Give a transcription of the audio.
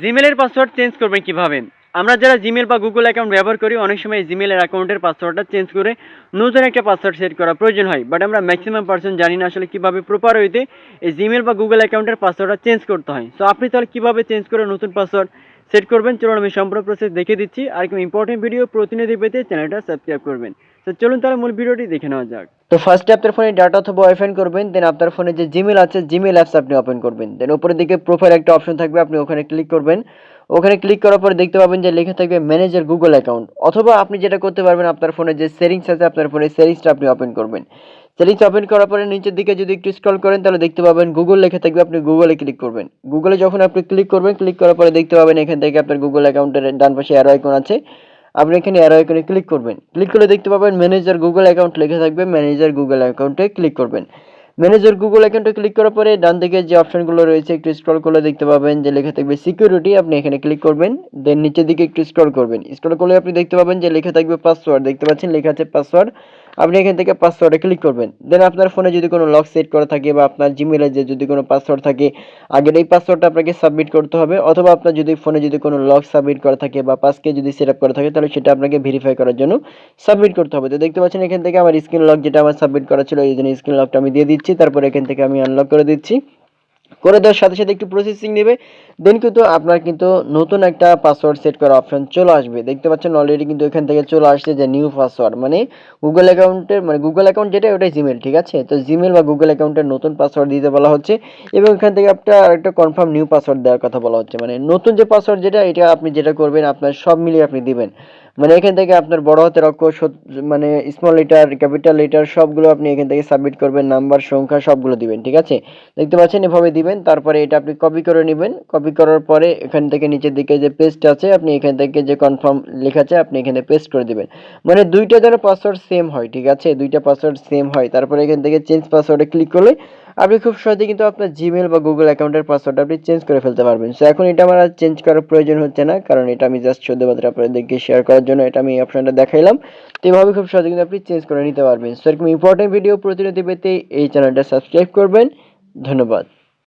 জিমেলের password change করবেন কীভাবে? আমরা যারা জিমেল বা গুগল অ্যাকাউন্ট ব্যবহার করি, অনেক সময় জিমেলের অ্যাকাউন্টের পাসওয়ার্ডটা চেঞ্জ করে নতুন একটা পাসওয়ার্ড সেট করা প্রয়োজন হয়। বাট আমরা ম্যাক্সিমাম পার্সন জানি না আসলে কীভাবে প্রপার হইতে এই জিমেল বা গুগল অ্যাকাউন্টের পাসওয়ার্ডটা চেঞ্জ করতে হয়। সো আপনি তাহলে কীভাবে চেঞ্জ করে নতুন পাসওয়ার্ড সেট করবেন? চলুন আমি সম্পূর্ণ প্রসেস দেখে দিচ্ছি। আর কোনো ইম্পর্টেন্ট ভিডিও প্রতিনিধি পেতে চ্যানেলটা সাবস্ক্রাইব করবেন। তো চলুন তাহলে মূল ভিডিওটি দেখে নেওয়া যাক। তো ফার্স্টে আপনার ফোনে ডাটা অথবা ওয়াইফাই করবেন দেন আপনার ফোনে যে জিমেল আছে জিমেল অ্যাপস আপনি ওপেন করবেন। দেন উপরের দিকে প্রোফাইল একটা অপশন থাকবে, আপনি ওখানে ক্লিক করবেন। ওখানে ক্লিক করার পরে দেখতে পাবেন যে লেখা থাকবে ম্যানেজার গুগল অ্যাকাউন্ট অথবা আপনি যেটা করতে পারবেন, আপনার ফোনে যে সেটিংস আছে, আপনার ফোনে সেটিংসটা আপনি ওপেন করবেন। সেটিংস ওপেন করার পরে নিচের দিকে যদি একটু স্ক্রল করেন, তাহলে দেখতে পাবেন গুগল লেখা থাকবে, আপনি গুগলে ক্লিক করবেন। গুগলে যখন আপনি ক্লিক করবেন ক্লিক করার পরে দেখতে পাবেন এখান থেকে আপনার গুগল অ্যাকাউন্টের ডান পাশে অ্যারো আইকন আছে। আপনি এখানে অ্যারো আইকনে ক্লিক করবেন। ক্লিক করে দেখতে পাবেন ম্যানেজার গুগল অ্যাকাউন্ট লেখা থাকবে ম্যানেজার গুগল অ্যাকাউন্টে ক্লিক করবেন। ম্যানেজার গুগল অ্যাকাউন্টে ক্লিক করার পরে ডান দিকে যে অপশনগুলো রয়েছে, একটু স্ক্রল করলে দেখতে পাবেন যে লেখা থাকবে সিকিউরিটি আপনি এখানে ক্লিক করবেন দেন নিচের দিকে একটু স্ক্রল করবেন। স্ক্রল করলে আপনি দেখতে পাবেন যে লেখা থাকবে পাসওয়ার্ড দেখতে পাচ্ছেন লেখা আছে পাসওয়ার্ড আপনি এখান থেকে পাসওয়ার্ডে ক্লিক করবেন। দেন আপনার ফোনে যদি কোনো লক সেট করা থাকে বা আপনার জিমেলে যে যদি কোনো পাসওয়ার্ড থাকে, আগের এই পাসওয়ার্ডটা আপনাকে সাবমিট করতে হবে। অথবা আপনার যদি ফোনে যদি কোনো লক সাবমিট করা থাকে বা পাসকে যদি সেট আপ করা থাকে, তাহলে সেটা আপনাকে ভেরিফাই করার জন্য সাবমিট করতে হবে। তো দেখতে পাচ্ছেন এখান থেকে আমার স্ক্রিন লক যেটা আমার সাবমিট করা ছিল, এই জন্য স্ক্রিন লকটা আমি দিয়ে দিচ্ছি। তারপর এখান থেকে আমি আনলক করে দিচ্ছি। করে দেওয়ার সাথে সাথে একটু প্রসেসিং নেবে। দেন কিন্তু আপনার কিন্তু নতুন একটা পাসওয়ার্ড সেট করার অপশন চলে আসবে। দেখতে পাচ্ছেন অলরেডি কিন্তু এখান থেকে চলে আসছে যে নিউ পাসওয়ার্ড মানে গুগল অ্যাকাউন্টের মানে গুগল অ্যাকাউন্ট যেটা, ওটাই জিমেল ঠিক আছে? তো জিমেল বা গুগল অ্যাকাউন্টের নতুন পাসওয়ার্ড দিতে বলা হচ্ছে এবং এখান থেকে আপনার একটা কনফার্ম নিউ পাসওয়ার্ড দেওয়ার কথা বলা হচ্ছে। মানে নতুন যে পাসওয়ার্ড যেটা, এটা আপনি যেটা করবেন, আপনার সব মিলিয়ে আপনি দিবেন। মানে এখান থেকে আপনার বড় হাতের অক্ষর মানে স্মল লেটার ক্যাপিটাল লেটার সবগুলো আপনি এখান থেকে সাবমিট করবেন নাম্বার সংখ্যা সবগুলো দিবেন, ঠিক আছে? দেখতে পাচ্ছেন, এভাবে দিবেন, তারপরে এটা আপনি কপি করে নেবেন। কপি করার পরে এখান থেকে নিচের দিকে যে পেস্ট আছে, আপনি এখান থেকে যে কনফার্ম লেখা আছে, আপনি এখানে পেস্ট করে দিবেন। মানে দুইটা যেন পাসওয়ার্ড সেম হয়, ঠিক আছে? দুইটা পাসওয়ার্ড সেম হয়। তারপরে এখান থেকে চেঞ্জ পাসওয়ার্ডে ক্লিক করলে আপনি খুব সহজে কিন্তু আপনার জিমেল বা গুগল অ্যাকাউন্টের পাসওয়ার্ড আপনি চেঞ্জ করে ফেলতে পারবেন। সো এখন এটা আমার আর চেঞ্জ করার প্রয়োজন হচ্ছে না, কারণ এটা আমি জাস্ট শুধুমাত্র আপনাদেরকে শেয়ার করার জন্য এটা আমি অপশনটা দেখাইলাম। তো এভাবে খুব সহজে কিন্তু আপনি চেঞ্জ করে নিতে পারবেন। সো এরকম ইম্পর্টেন্ট ভিডিও প্রতিনিধি পেতে এই চ্যানেলটা সাবস্ক্রাইব করবেন। ধন্যবাদ।